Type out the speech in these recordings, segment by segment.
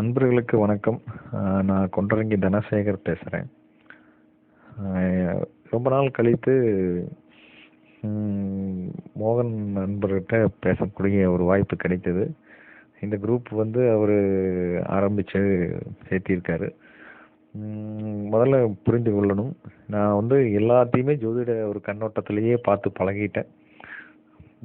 அன்பர்களுக்கு வணக்கம். நான் கொண்டரங்கி தனசேகர் பேசுகிறேன் ரொம்ப நாள் கழித்து மோகன் நண்பர்கிட்ட பேசக்கூடிய ஒரு வாய்ப்பு கிடைத்தது. இந்த குரூப் வந்து அவர் ஆரம்பித்து சேர்த்திருக்காரு. முதல்ல புரிந்து கொள்ளணும். நான் வந்து எல்லாத்தையுமே ஜோதிட ஒரு கண்ணோட்டத்திலேயே பார்த்து பழகிட்டேன்.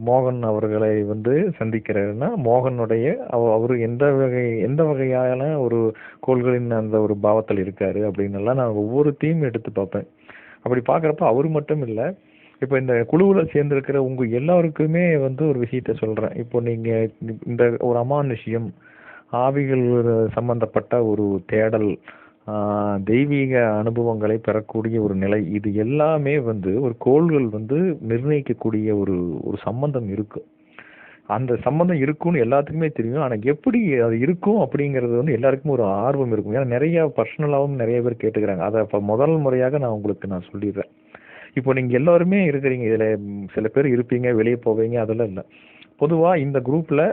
மோகன் அவர்களை வந்து சந்திக்கிறாருன்னா மோகனுடைய அவ- எந்த வகை எந்த வகையான ஒரு கோள்களின் அந்த ஒரு பாவத்தில் இருக்காரு அப்படின்னு நான் ஒவ்வொரு தீம் எடுத்து பார்ப்பேன். அப்படி பார்க்குறப்ப அவர் மட்டும் இல்லை இப்போ இந்த குழுவில் சேர்ந்திருக்கிற உங்கள் எல்லாருக்குமே வந்து ஒரு விஷயத்த சொல்கிறேன் இப்போ நீங்கள் இந்த ஒரு அமானுஷ்யம் ஆவிகள் சம்பந்தப்பட்ட ஒரு தேடல் தெய்வீக அனுபவங்களை பெறக்கூடிய ஒரு நிலை. இது எல்லாமே வந்து ஒரு கோள்கள் வந்து நிர்ணயிக்கக்கூடிய ஒரு ஒரு சம்பந்தம் இருக்கு. அந்த சம்பந்தம் இருக்கும்னு எல்லாத்துக்குமே தெரியும். ஆனால் எப்படி அது இருக்கும் அப்படிங்கிறது வந்து எல்லாருக்குமே ஒரு ஆர்வம் இருக்கும். ஏன்னா நிறைய பர்சனலாகவும் நிறைய பேர் கேட்டுக்கிறாங்க. அதை இப்போ முதல் முறையாக நான் உங்களுக்கு நான் சொல்லிடுறேன். இப்போ நீங்கள் எல்லாருமே இருக்கிறீங்க. இதில் சில பேர் இருப்பீங்க வெளியே போவீங்க அதெல்லாம் இல்லை. பொதுவாக இந்த குரூப்பில்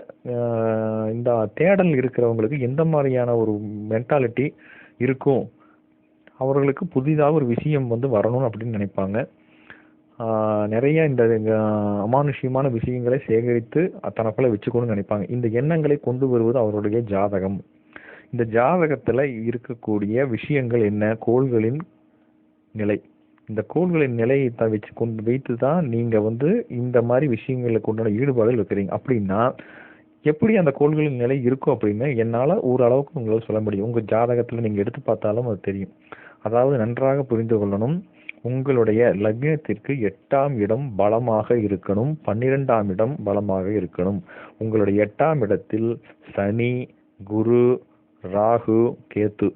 இந்த தேடல் இருக்கிறவங்களுக்கு எந்த மாதிரியான ஒரு மென்டாலிட்டி இருக்கும். அவர்களுக்கு புதிதாக ஒரு விஷயம் வந்து வரணும் அப்படின்னு நினைப்பாங்க. நிறைய இந்த அமானுஷ்யமான விஷயங்களை சேகரித்து தனக்குள்ள வச்சுக்கணும்னு நினைப்பாங்க. இந்த எண்ணங்களை கொண்டு வருவது அவருடைய ஜாதகம். இந்த ஜாதகத்தில் இருக்கக்கூடிய விஷயங்கள் என்ன? கோள்களின் நிலை. இந்த கோள்களின் நிலையை தான் வச்சு கொண்டு வைத்து தான் நீங்கள் வந்து இந்த மாதிரி விஷயங்களுக்கு உண்டான ஈடுபாடுகள் இருக்கிறீங்க அப்படின்னா எப்படி அந்த கோள்களின் நிலை இருக்கும் அப்படின்னு என்னால் ஓரளவுக்கு உங்களால் சொல்ல முடியும். உங்கள் ஜாதகத்தில் நீங்கள் எடுத்து பார்த்தாலும் அது தெரியும். அதாவது நன்றாக புரிந்து கொள்ளணும். உங்களுடைய லக்னத்திற்கு எட்டாம் இடம் பலமாக இருக்கணும். பன்னிரெண்டாம் இடம் பலமாக இருக்கணும். உங்களுடைய எட்டாம் இடத்தில் சனி குரு ராகு கேத்து.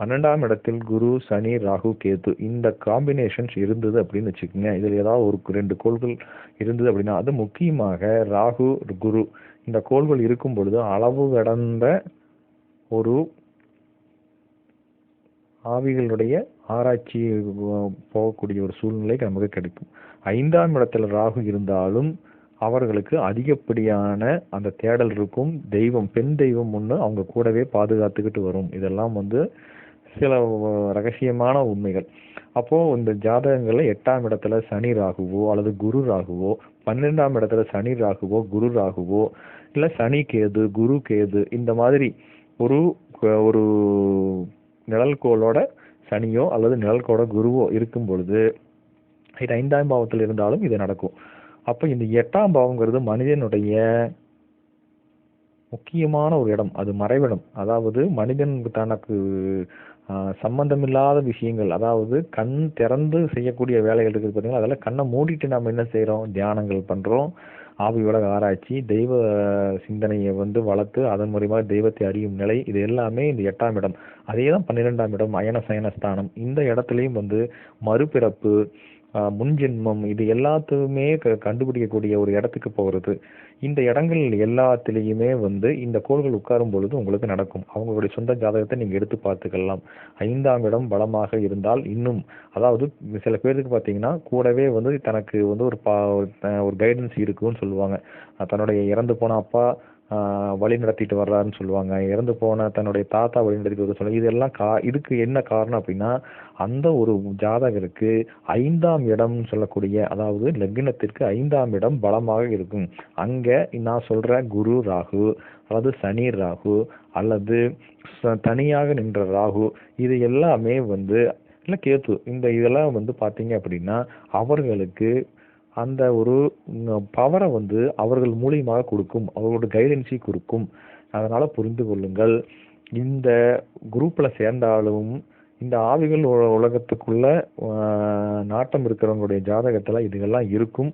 பன்னெண்டாம் இடத்தில் குரு சனி ராகு கேத்து. இந்த காம்பினேஷன்ஸ் இருந்தது அப்படின்னு வச்சுக்கோங்க. இதில் ஏதாவது ஒரு ரெண்டு கோள்கள் இருந்தது அப்படின்னா அது முக்கியமாக ராகு குரு இந்த கோள்கள் இருக்கும் பொழுது அளவு கடந்த ஒரு ஆவிகளுடைய ஆராய்ச்சி போகக்கூடிய ஒரு சூழ்நிலை நமக்கு கிடைக்கும். ஐந்தாம் இடத்துல ராகு இருந்தாலும் அவர்களுக்கு அதிகப்படியான அந்த தேடல் இருக்கும். தெய்வம் பெண் தெய்வம் ஒன்று அவங்க கூடவே பாதுகாத்துக்கிட்டு வரும். இதெல்லாம் வந்து சில ரகசியமான உண்மைகள். அப்போ இந்த ஜாதகங்கள்ல எட்டாம் இடத்துல சனி ராகுவோ அல்லது குரு ராகுவோ பன்னிரெண்டாம் இடத்துல சனி ராகுவோ குரு ராகுவோ இல்ல சனி கேது குரு கேது இந்த மாதிரி ஒரு ஒரு நிழல்கோளோட சனியோ அல்லது நிழல்கோட குருவோ இருக்கும் பொழுது இது ஐந்தாம் பாவத்தில் இருந்தாலும் இது நடக்கும். அப்போ இந்த எட்டாம் பாவங்கிறது மனிதனுடைய முக்கியமான ஒரு இடம் அது மறைவிடம். அதாவது மனிதன் தனக்கு சம்மந்தமில்லாத சம்பந்தமில்லாத விஷயங்கள் அதாவது கண் திறந்து செய்யக்கூடிய வேலைகள் இருக்குது பார்த்தீங்களா அதெல்லாம் கண்ணை மூடிட்டு நம்ம என்ன செய்கிறோம் தியானங்கள் பண்ணுறோம் ஆவி உலக ஆராய்ச்சி தெய்வ சிந்தனையை வந்து வளர்த்து அதன் மூலியமா தெய்வத்தை அறியும் நிலை இது எல்லாமே இந்த எட்டாம் இடம். அதே தான் பன்னிரெண்டாம் இடம் அயன சயனஸ்தானம். இந்த இடத்துலையும் வந்து மறுபிறப்பு முன்ஜென்மம் இது எல்லாத்தையுமே க- கண்டுபிடிக்கக்கூடிய ஒரு இடத்துக்கு போகிறது இந்த இடங்கள் எல்லாத்துலேயுமே வந்து இந்த கோள்கள் உட்காரும் பொழுது உங்களுக்கு நடக்கும். அவங்களுடைய சொந்த ஜாதகத்தை நீங்கள் எடுத்து பார்த்துக்கலாம். ஐந்தாம் இடம் பலமாக இருந்தால் இன்னும் அதாவது சில பேருக்கு பார்த்தீங்கன்னா கூடவே வந்து தனக்கு வந்து ஒரு பா ஒரு கைடன்ஸ் இருக்குன்னு சொல்லுவாங்க. தன்னுடைய இறந்து போன அப்பா வழி நடத்திட்டு வர்றாருன்னு சொல்லுவாங்க. இறந்து போன தன்னுடைய தாத்தா வழி நடத்திட்டு வர சொல்லுவாங்க இதெல்லாம் கா இதுக்கு என்ன காரணம் அப்படின்னா அந்த ஒரு ஜாதகருக்கு ஐந்தாம் இடம்னு சொல்லக்கூடிய அதாவது லக்னத்திற்கு ஐந்தாம் இடம் பலமாக இருக்கும். அங்க நான் சொல்ற குரு ராகு அல்லது சனி ராகு அல்லது தனியாக நின்ற ராகு இது எல்லாமே வந்து இல்லை கேத்து இந்த இதெல்லாம் வந்து பார்த்தீங்க அப்படின்னா அவர்களுக்கு அந்த ஒரு பவரை வந்து அவர்கள் மூலியமாக கொடுக்கும் அவர்களோட கைடன்ஸை கொடுக்கும். அதனால் புரிந்து கொள்ளுங்கள். இந்த குரூப்பில் சேர்ந்தாலும் இந்த ஆவிகள் உலகத்துக்குள்ள நாட்டம் இருக்கிறவங்களுடைய ஜாதகத்தில் இதுகள்லாம் இருக்கும்.